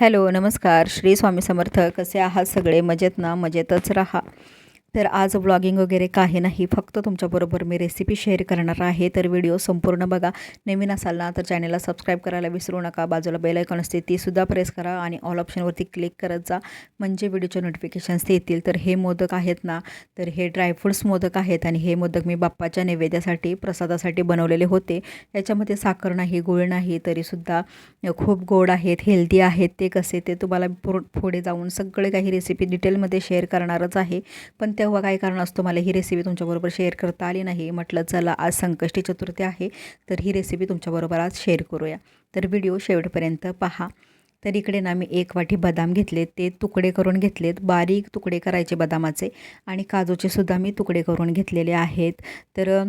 Hello नमस्कार. श्री स्वामी समर्थ. कसे आहात सगळे? मजेत ना? मजेतच राहा. तर आज ब्लॉगिंग वगैरे काही नाही. फक्त तुमच्याबरोबर मी रेसिपी शेअर करणार आहे. तर व्हिडिओ संपूर्ण बघा. नवीन असाल ना तर चॅनलला सबस्क्राईब करायला विसरू नका. बाजूला बेल आयकॉन असते तीसुद्धा प्रेस करा आणि ऑल ऑप्शनवरती क्लिक करत जा. म्हणजे व्हिडिओचे नोटिफिकेशन्स येतील. तर हे मोदक आहेत ना तर हे ड्रायफ्रूट्स मोदक आहेत आणि हे मोदक मी बाप्पाच्या नैवेद्यासाठी प्रसादासाठी बनवलेले होते. याच्यामध्ये साखर नाही गुळ नाही तरीसुद्धा खूप गोड आहेत हेल्दी आहेत ते कसे ते तुम्हाला पुढे जाऊन सगळे काही रेसिपी डिटेलमध्ये शेअर करणारच आहे. पण त्या तेव्हा काही कारण असतो? मला ही रेसिपी तुमच्याबरोबर शेअर करता आली नाही. म्हटलं चला आज संकष्टी चतुर्थी आहे तर ही रेसिपी तुमच्याबरोबर आज शेअर करूया. तर व्हिडिओ शेवटपर्यंत पहा. तर इकडे ना मी एक वाटी बदाम घेतलेत ते तुकडे करून घेतलेत. बारीक तुकडे करायचे बदामाचे. आणि काजूचे सुद्धा मी तुकडे करून घेतलेले आहेत. तर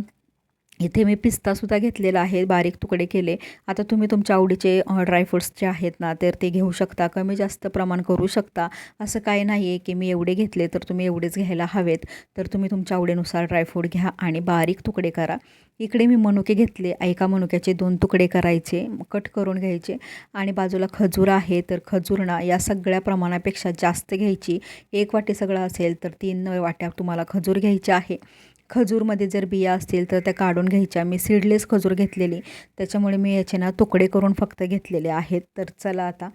इथे मी पिस्तासुद्धा घेतलेला आहे बारीक तुकडे केले. आता तुम्ही तुमच्या आवडीचे ड्रायफ्रूट्स जे आहेत ना तर ते घेऊ शकता कमी जास्त प्रमाण करू शकता. असं काय नाही आहे की मी एवढे घेतले तर तुम्ही एवढेच घ्यायला हवेत. तर तुम्ही तुमच्या आवडीनुसार ड्रायफ्रूट घ्या आणि बारीक तुकडे करा. इकडे मी मनुके घेतले. एका मनुक्याचे दोन तुकडे करायचे कट करून घ्यायचे. आणि बाजूला खजूर आहे तर खजूर ना या सगळ्या प्रमाणापेक्षा जास्त घ्यायची. एक वाटी सगळं असेल तर तीन वाट्या तुम्हाला खजूर घ्यायचे आहे. खजूरमध्ये जर बिया असतील तर त्या काढून घ्यायच्या. मी सीडलेस खजूर घेतलेली. त्याच्यामुळे मी याचे ना तुकडे करून फक्त घेतलेले आहेत. तर चला आता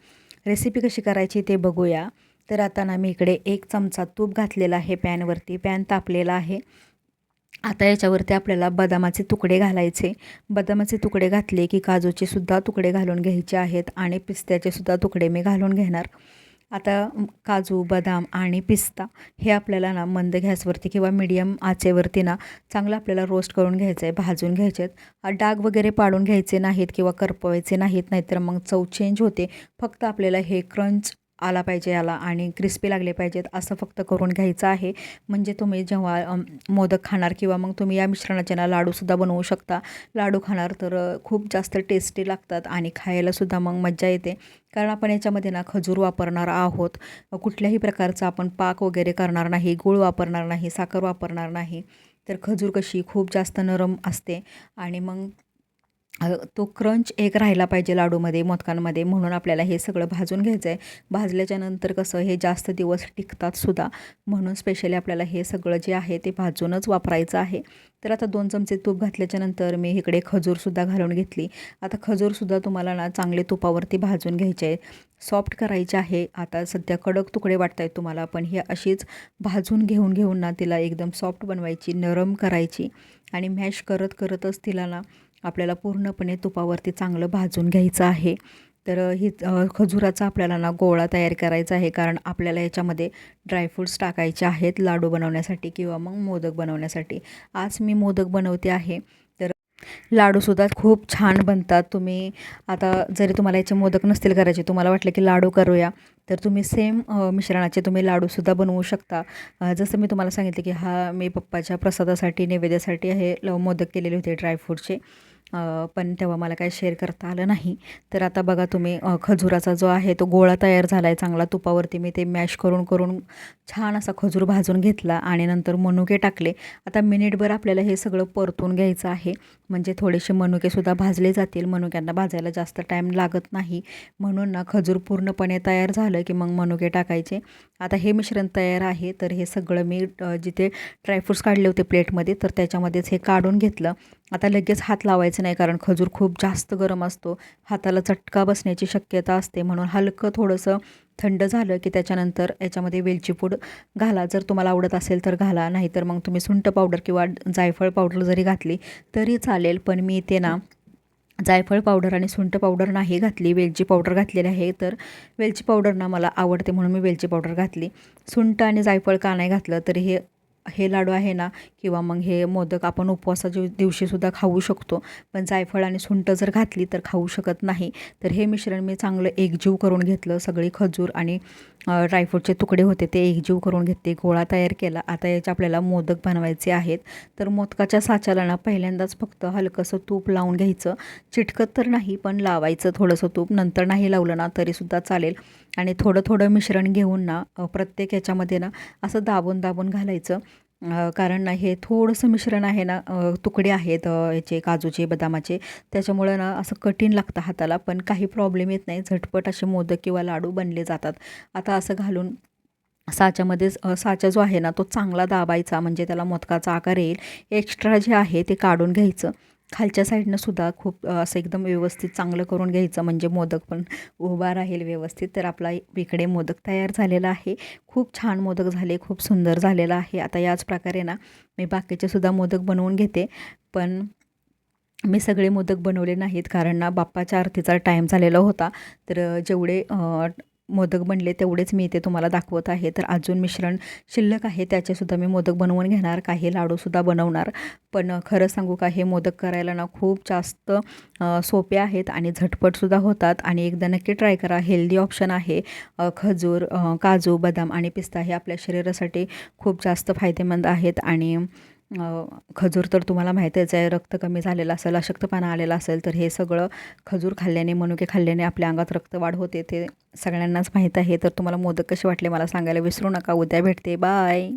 रेसिपी कशी करायची ते बघूया. तर आता ना मी इकडे एक चमचा तूप घातलेला आहे पॅनवरती. पॅन तापलेला आहे. आता याच्यावरती आपल्याला बदामाचे तुकडे घालायचे. बदामाचे तुकडे घातले की काजूचे सुद्धा तुकडे घालून घ्यायचे आहेत आणि पिस्त्याचे सुद्धा तुकडे मी घालून घेणार. आता काजू बदाम आणि पिस्ता हे आपल्याला ना मंद गॅसवरती किंवा मिडियम आचेवरती ना चांगलं आपल्याला रोस्ट करून घ्यायचं आहे भाजून घ्यायचे आहेत डाग वगैरे पाडून घ्यायचे नाहीत किंवा करपवायचे नाहीत नाहीतर मग चव चेंज होते. फक्त आपल्याला हे क्रंच आला पाहिजे याला आणि क्रिस्पी लागले पाहिजेत असं फक्त करून घ्यायचं आहे. म्हणजे तुम्ही जेव्हा मोदक खाणार किंवा मग तुम्ही या मिश्रणाचे ना लाडूसुद्धा बनवू शकता. लाडू खाणार तर खूप जास्त टेस्टी लागतात आणि खायलासुद्धा मग मज्जा येते. कारण आपण याच्यामध्ये ना खजूर वापरणार आहोत. कुठल्याही प्रकारचा आपण पाक वगैरे करणार नाही गूळ वापरणार नाही साखर वापरणार नाही. तर खजूर कशी खूप जास्त नरम असते. आणि मग तो क्रंच एक राहिला पाहिजे लाडूमध्ये मोदकांमध्ये म्हणून आपल्याला हे सगळं भाजून घ्यायचं आहे भाजल्याच्यानंतर कसं हे जास्त दिवस टिकतात सुद्धा म्हणून स्पेशली आपल्याला हे सगळं जे आहे ते भाजूनच वापरायचं आहे. तर आता दोन चमचे तूप घातल्याच्यानंतर मी इकडे खजूरसुद्धा घालून घेतली. आता खजूरसुद्धा तुम्हाला ना चांगले तुपावरती भाजून घ्यायचे आहे सॉफ्ट करायचे आहे. आता सध्या कडक तुकडे वाटत आहेत तुम्हाला पण हे अशीच भाजून घेऊन घेऊन ना तिला एकदम सॉफ्ट बनवायची नरम करायची आणि मॅश करत करतच तिला ना आपल्याला पूर्णपणे तुपावरती चांगलं भाजून घ्यायचं आहे. तर ही खजुराचा आपल्याला ना गोळा तयार करायचा आहे. कारण आपल्याला याच्यामध्ये ड्रायफ्रूट्स टाकायचे आहेत लाडू बनवण्यासाठी किंवा मग मोदक बनवण्यासाठी. आज मी मोदक बनवते आहे. तर लाडूसुद्धा खूप छान बनतात. तुम्ही आता जरी तुम्हाला याचे मोदक नसतील करायचे तुम्हाला वाटलं की लाडू करूया तर तुम्ही सेम मिश्रणाचे तुम्ही लाडूसुद्धा बनवू शकता. जसं मी तुम्हाला सांगितलं की हा मी पप्पाच्या प्रसादासाठी नैवेद्यासाठी हे मोदक केलेले होते ड्रायफ्रूटचे पण तेव्हा मला काय शेअर करता आलं नाही. तर आता बघा तुम्ही खजुराचा जो आहे तो गोळा तयार झाला आहे चांगला तुपावरती मी ते मॅश करून करून छान असा खजूर भाजून घेतला आणि नंतर मनुके टाकले. आता मिनिटभर आपल्याला हे सगळं परतून घ्यायचं आहे. म्हणजे थोडेसे मनुकेसुद्धा भाजले जातील. मनुक्यांना भाजायला जास्त टाईम लागत नाही. म्हणून ना खजूर पूर्णपणे तयार झालं की मग मनुके टाकायचे. आता हे मिश्रण तयार आहे तर हे सगळं मी जिथे ड्रायफ्रूट्स काढले होते प्लेटमध्ये तर त्याच्यामध्येच हे काढून घेतलं. आता लगेच हात लावायचं नाही कारण खजूर खूप जास्त गरम असतो. हाताला चटका बसण्याची शक्यता असते म्हणून हलकं थोडंसं थंड झालं की त्याच्यानंतर याच्यामध्ये वेलची पूड घाला. जर तुम्हाला आवडत असेल तर घाला नाहीतर मग तुम्ही सुंठ पावडर किंवा जायफळ पावडर जरी घातली तरी चालेल पण मी ते ना जायफळ पावडर आणि सुंठ पावडर नाही घातली वेलची पावडर घातलेली आहे तर वेलची पावडर ना मला आवडते म्हणून मी वेलची पावडर घातली. सुंठ आणि जायफळ का नाही घातलं तरी हे हे लाडू आहे ना किंवा मग हे मोदक आपण उपवासाच्या दिवशीसुद्धा खाऊ शकतो. पण जायफळ आणि सुंट जर घातली तर खाऊ शकत नाही. तर हे मिश्रण मी चांगलं एकजीव करून घेतलं. सगळी खजूर आणि ड्रायफ्रूटचे तुकडे होते ते एकजीव करून घेतले. गोळा तयार केला. आता याचे आपल्याला मोदक बनवायचे आहेत. तर मोदकाच्या साच्याला ना पहिल्यांदाच फक्त हलकंसं तूप लावून घ्यायचं. चिटकत तर नाही पण लावायचं थोडंसं तूप. नंतर नाही लावलं ना तरीसुद्धा चालेल. आणि थोडं थोडं मिश्रण घेऊन ना प्रत्येक याच्यामध्ये ना असं दाबून दाबून घालायचं. कारण ना हे थोडंसं मिश्रण आहे ना तुकडे आहेत याचे काजूचे बदामाचे. त्याच्यामुळं ना असं कठीण लागतं हाताला पण काही प्रॉब्लेम येत नाही. झटपट असे मोदक किंवा लाडू बनले जातात. आता असं घालून साच्यामध्येच साचा जो आहे ना तो चांगला दाबायचा म्हणजे त्याला मोदकाचा आकार येईल. एक्स्ट्रा जे आहे ते काढून घ्यायचं. खालच्या साईडनं सुद्धा खूप असं एकदम व्यवस्थित चांगलं करून घ्यायचं. म्हणजे मोदक पण उभा राहील व्यवस्थित. तर आपला इकडे मोदक तयार झालेला आहे. खूप छान मोदक झाले खूप सुंदर झालेला आहे. आता याच प्रकारे ना मी बाकीचे सुद्धा मोदक बनवून घेते. पण मी सगळे मोदक बनवले नाहीत. कारण ना बाप्पाच्या आरतीचा टाईम झालेला होता. तर जेवढे मोदक बनले तेवढेच मी इथे तुम्हाला दाखवत आहे. तर अजून मिश्रण शिल्लक आहे त्याचेसुद्धा मी मोदक बनवून घेणार काही लाडूसुद्धा बनवणार. पण खरं सांगू का हे मोदक करायला ना खूप जास्त सोपे आहेत आणि झटपटसुद्धा होतात. आणि एकदा नक्की ट्राय करा हेल्दी ऑप्शन आहे. खजूर काजू बदाम आणि पिस्ता हे आपल्या शरीरासाठी खूप जास्त फायदेमंद आहेत. आणि खजूर तर तुम्हाला माहीतच आहे रक्त कमी झालेलं असेल अशक्तपणा आलेला असेल तर हे सगळं खजूर खाल्ल्याने मनुके खाल्ल्याने आपल्या अंगात रक्तवाढ होते ते सगळ्यांनाच माहीत आहे. तर तुम्हाला मोदक कसे वाटले मला सांगायला विसरू नका. उद्या भेटते. बाय